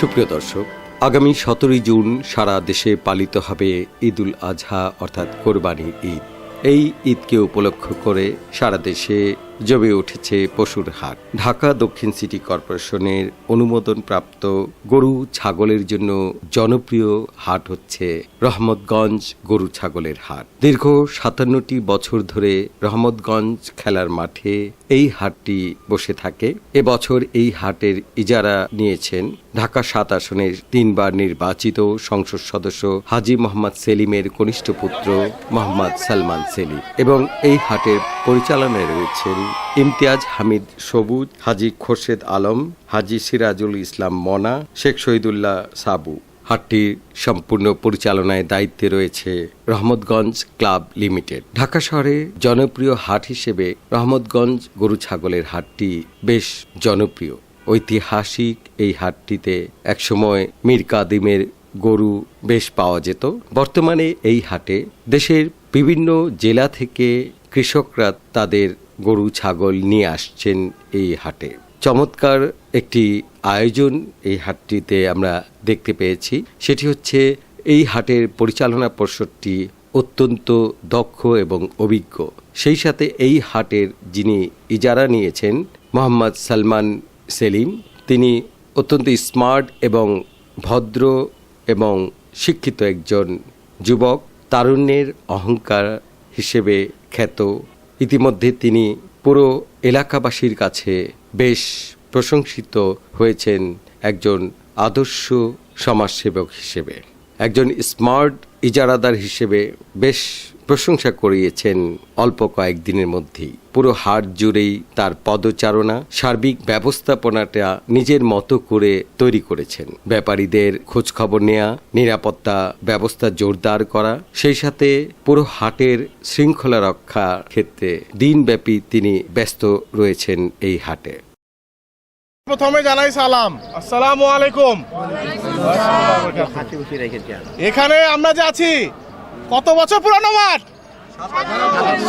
সুপ্রিয় দর্শক, আগামী সতেরোই জুন সারা দেশে পালিত হবে ঈদুল আজহা, অর্থাৎ কোরবানি ঈদ। এই ঈদকে উপলক্ষ করে সারা দেশে জমে উঠেছে পশুর হাট। ঢাকা দক্ষিণ সিটি কর্পোরেশনের অনুমোদনপ্রাপ্ত গরু ছাগলের জন্য জনপ্রিয় হাট হচ্ছে রহমতগঞ্জ গরু ছাগলের হাট। দীর্ঘ সাতান্নটি বছর ধরে রহমতগঞ্জ খেলার মাঠে এই হাটটি বসে থাকে। এবছর এই হাটের ইজারা নিয়েছেন ঢাকা সাত আসনের তিনবার নির্বাচিত সংসদ সদস্য হাজি মোহাম্মদ সেলিমের কনিষ্ঠ পুত্র মোহাম্মদ সালমান সেলিম। এবং এই হাটের পরিচালনায় রয়েছেন ইমতিয়াজ হামিদ সবুজ, হাজি খোরশেদ আলম, হাজি সিরাজুল ইসলাম মনা, শেখ শহীদুল্লাহ সাবু। হাটটির সম্পূর্ণ পরিচালনায় দায়িত্বে রয়েছে রহমতগঞ্জ ক্লাব লিমিটেড। ঢাকা শহরে জনপ্রিয় হাট হিসেবে রহমতগঞ্জ গরু ছাগলের হাটটি বেশ জনপ্রিয়। ঐতিহাসিক এই হাটটিতে একসময় মীর কাদিমের গরু বেশ পাওয়া যেত। বর্তমানে এই হাটে দেশের বিভিন্ন জেলা থেকে কৃষকরা তাদের গরু, ছাগল নিয়ে আসছেন এই হাটে। চমৎকার একটি আয়োজন এই হাটটিতে আমরা দেখতে পেয়েছি। সেটি হচ্ছে এই হাটের পরিচালনা পর্ষদটি অত্যন্ত দক্ষ এবং অভিজ্ঞ। সেই সাথে এই হাটের যিনি ইজারা নিয়েছেন, মোহাম্মদ সালমান সেলিম, তিনি অত্যন্ত স্মার্ট এবং ভদ্র এবং শিক্ষিত একজন যুবক। তারুণ্যের অহংকার হিসেবে খ্যাত ইতিমধ্যে তিনি পুরো এলাকাবাসীর কাছে বেশ প্রশংসিত হয়েছেন একজন আদর্শ সমাজসেবক হিসেবে। একজন স্মার্ট ইজারাদার হিসেবে বেশ প্রশংসা করিয়েছেন অল্প কয়েকদিনের মধ্যেই। পুরো হাট জুড়েই তার পদচারণা সার্বিক ব্যবস্থাপনাটা নিজের মতো করে তৈরি করেছেন। ব্যাপারীদের খোঁজখবর নেয়া নিরাপত্তা ব্যবস্থা জোরদার করা সেই সাথে পুরো হাটের শৃঙ্খলা রক্ষার ক্ষেত্রে দিনব্যাপী তিনি ব্যস্ত রয়েছেন এই হাটে। প্রথমে জানাই সালাম। আসসালামু আলাইকুম। এখানে আমরা যে আছি কত বছর পুরানো মাঠ?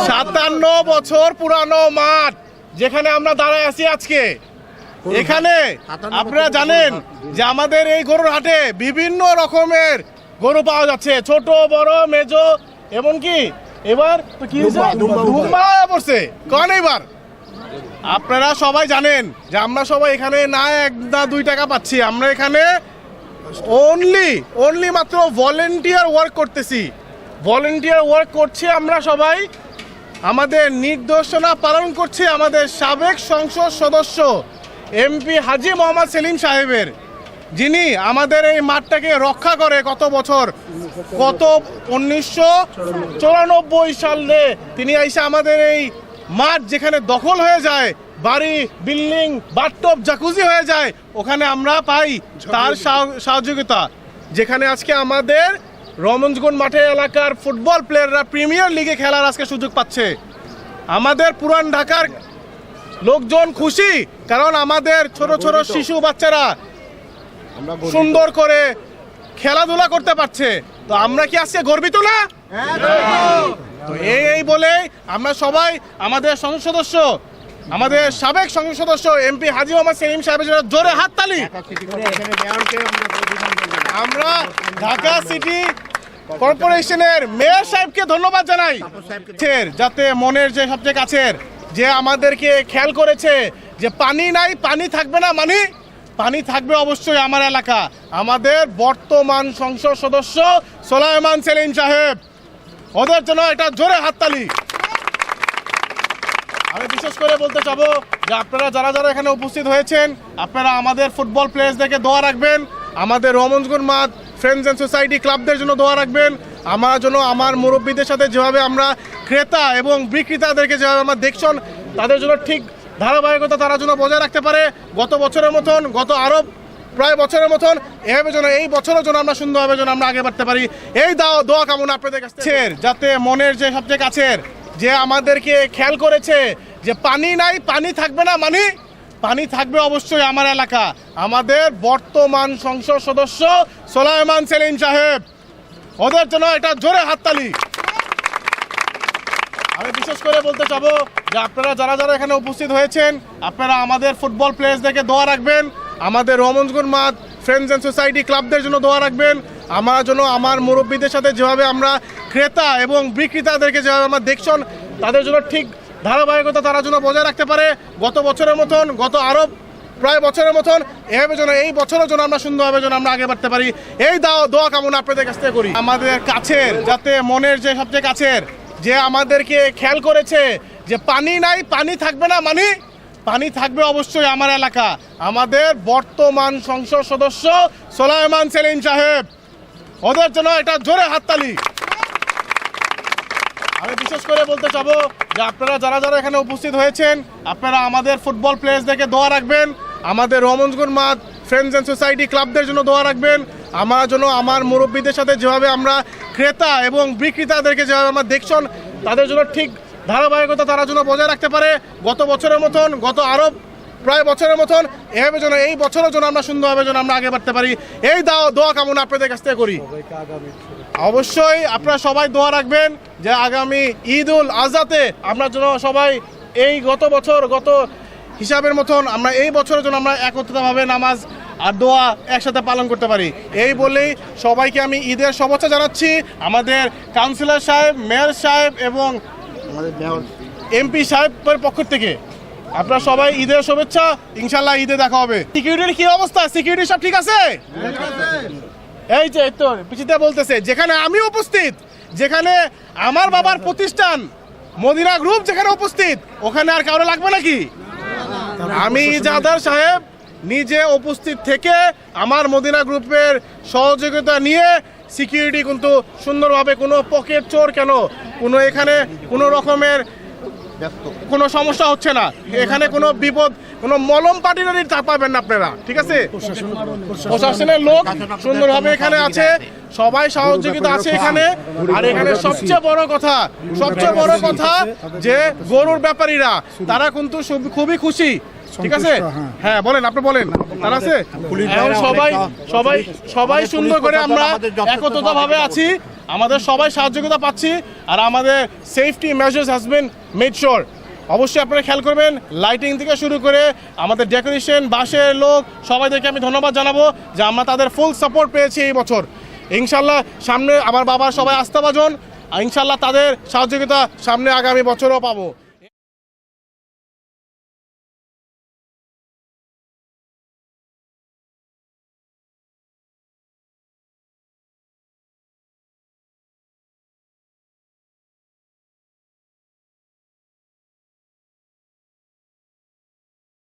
সাতান্ন বছর পুরানো মাঠ। যেখানে আমরা দাঁড়ায় আছি আজকে। এখানে আপনারা জানেন যে আমাদের এই গরুর হাটে বিভিন্ন রকমের গরু পাওয়া যাচ্ছে। ছোট বড় মেজো এমনকি এবার তো কি পড়ছে। কন এবার? আপনারা সবাই জানেন যে আমরা সবাই এখানে না এক না দুই টাকা পাচ্ছি। আমরা এখানে অনলি অনলি মাত্র ভলেন্টিয়ার ওয়ার্ক করতেছি। ভলেন্টিয়ার ওয়ার্ক করছি আমরা সবাই। আমাদের নির্দেশনা পালন করছি আমাদের সাবেক সংসদ সদস্য এমপি হাজি মোহাম্মদ সেলিম সাহেবের। যিনি আমাদের এই মাঠটাকে রক্ষা করে কত বছর কত উনিশশো চুরানব্বই সালে তিনি এসে আমাদের এই মাঠ যেখানে দখল হয়ে যায়, বাড়ি, বিল্ডিং বাথটব জাকুজি হয়ে যায়, ওখানে আমরা পাই তার সাহ- সহযোগিতা। যেখানে আজকে আমাদের রমঞ্জগঞ্জ মাঠে এলাকার ফুটবল প্লেয়াররা প্রিমিয়ার লিগে খেলার আজকে সুযোগ পাচ্ছে। আমাদের পুরান ঢাকার লোকজন খুশি কারণ আমাদের ছোট ছোট শিশু বাচ্চারা সুন্দর করে খেলাধুলা করতে পারছে। তো আমরা কি আজকে গর্বিত না? তো এই এই বলে আমরা সবাই আমাদের সংসদ সদস্য আমাদের সাবেক সংসদ সদস্য এমপি হাজি মোহাম্মদ সেলিম সাহেবের জোরে হাততালি। আমরা ঢাকা সিটি কর্পোরেশনের মেয়র সাহেবকে ধন্যবাদ জানাই। যাতে মনের যে সবচেয়ে কাছের যে আমাদেরকে খেয়াল করেছে যে পানি নাই পানি থাকবে না মানে পানি থাকবে অবশ্যই আমার এলাকা। আমাদের বর্তমান সংসদ সদস্য সোলায়মান সেলিম সাহেব। ওদের জন্য এটা জোরে হাততালি। আমি বিশেষ করে বলতে চাবো যে আপনারা যারা যারা এখানে উপস্থিত হয়েছেন আপনারা আমাদের ফুটবল প্লেয়ার্সদেরকে দোয়া রাখবেন। আমাদের রমঞ্জগুন মাঠ ফ্রেন্ডস অ্যান্ড সোসাইটি ক্লাবদের জন্য দোয়া রাখবেন। আমার জন্য, আমার মুরব্বীদের সাথে যেভাবে আমরা ক্রেতা এবং বিক্রেতাদেরকে যেভাবে আমরা দেখছেন, তাদের জন্য ঠিক ধারাবাহিকতা তারা যেন বজায় রাখতে পারে। গত বছরের মতন, গত আরও প্রায় বছরের মতন, এভাবে যেন, এই বছরের জন্য আমরা সুন্দরভাবে যেন আমরা আগে বাড়তে পারি। এই দাও দোয়া কামনা আপনাদের কাছে যাতে মনের যে সবচেয়ে কাছের, যে আমাদেরকে খেয়াল করেছে, যে পানি নাই, পানি থাকবে না মানে পানি থাকবে অবশ্যই আমার এলাকা। আমাদের বর্তমান সংসদ সদস্য সোলায়মান সেলিম সাহেব। ওদের জন্য এটা জোরে হাততালি। আমি বিশেষ করে বলতে চাবো যে আপনারা যারা যারা এখানে উপস্থিত হয়েছেন, আপনারা আমাদের ফুটবল প্লেয়ার্সদেরকে দোয়া রাখবেন। আমাদের রমঞ্জগুন মাঠ ফ্রেন্ডস অ্যান্ড সোসাইটি ক্লাবদের জন্য দোয়া রাখবেন। আমার জন্য আমার মুরব্বীদের সাথে যেভাবে আমরা ক্রেতা এবং বিক্রেতাদেরকে যেভাবে আমরা দেখছেন, তাদের জন্য ঠিক ধারাবাহিকতা তারা যেন বজায় রাখতে পারে। গত বছরের মতন, গত আরও প্রায় বছরের মতন এভাবে যেন, এই বছরের জন্য আমরা সুন্দরভাবে যেন আমরা আগে বাড়তে পারি। এই দোয়া কামনা আপনাদের কাছ থেকে করি। আমাদের কাছের, যাতে মনের যে সবচেয়ে কাছের, যে আমাদেরকে খেয়াল করেছে যে পানি নাই, পানি থাকবে না মানে পানি থাকবে অবশ্যই আমার এলাকা। আমাদের বর্তমান সংসদ সদস্য সোলায়মান সেলিম সাহেব। ওদের জন্য একটা জোরে হাততালি। আমি বিশেষ করে বলতে চাবো যে আপনারা যারা যারা এখানে উপস্থিত হয়েছেন, আপনারা আমাদের ফুটবল প্লেয়ার্সদেরকে দোয়া রাখবেন, আমাদের রমনজগুন মাঠ ফ্রেন্ডস অ্যান্ড সোসাইটি ক্লাবদের জন্য দোয়া রাখবেন, আমার জন্য, আমার মুরব্বীদের সাথে যেভাবে আমরা ক্রেতা এবং বিক্রেতাদেরকে যেভাবে আমরা দেখছেন, তাদের জন্য ঠিক ধারাবাহিকতা তারা যেন বজায় রাখতে পারে। গত বছরের মতন, গত আরও প্রায় বছরের মতন, এভাবে যেন এই বছরের জন্য আমরা সুন্দরভাবে যেন আমরা আগে বাড়তে পারি। এই দাও দোয়া কামনা আপনাদের কাছ থেকে করি। অবশ্যই আপনারা সবাই দোয়া রাখবেন যে আগামী ঈদ উল আজহাতে আমরা যেন সবাই এই গত বছর গত হিসাবের মতন আমরা এই বছরের জন্য আমরা একত্রিতভাবে নামাজ আর দোয়া একসাথে পালন করতে পারি। এই বলেই সবাইকে আমি ঈদের শুভেচ্ছা জানাচ্ছি। আমাদের কাউন্সিলর সাহেব মেয়র সাহেব এবং এমপি সাহেবের পক্ষ থেকে আপনার সবাই ঈদের শুভেচ্ছা। ইনশাল্লাহ ঈদে দেখা হবে। সিকিউরিটির কি অবস্থা? সিকিউরিটি সব ঠিক আছে। এই যে তো পিছিতে বলতেছে, যেখানে আমি উপস্থিত, যেখানে আমার বাবার প্রতিষ্ঠান, মদিনা গ্রুপ যেখানে উপস্থিত, ওখানে আর কারও লাগবে নাকি? আমি ইজাদার সাহেব, নিজে উপস্থিত থেকে আমার মদিনা গ্রুপের সহযোগিতা নিয়ে সিকিউরিটি কিন্তু সুন্দরভাবে কোনো পকেট চোর কেন? কোনো এখানে কোনো রকমের কোনো সমস্যা হচ্ছে না। এখানে কোনো বিপদ কোনো মলম পাটিনারি পাবেন না আপনারা ঠিক আছে? প্রশাসনের লোক সুন্দরভাবে এখানে আছে সবাই সহযোগিতা আছে এখানে। আর এখানে সবচেয়ে বড় কথা সবচেয়ে বড় কথা যে গরুর ব্যাপারীরা তারা কিন্তু খুবই খুশি ঠিক আছে? হ্যাঁ। বলেন আপনি বলেন তারা আছে? সবাই সবাই সবাই সুন্দর করে আমরা একত্রতা ভাবে আছি। আমাদের সবাই সাহায্যতা পাচ্ছি আর আমাদের safety measures has been made sure অবশ্যই আপনারা খেয়াল করবেন লাইটিং থেকে শুরু করে আমাদের ডেকোরেশন বাসের লোক, সবাইদেরকে আমি ধন্যবাদ জানাব যে আমরা তাদের ফুল সাপোর্ট পেয়েছি এই বছর। ইনশাল্লাহ সামনে আমার বাবার সবাই আস্থাভাজন ইনশাল্লাহ তাদের সহযোগিতা সামনে আগামী বছরও পাবো।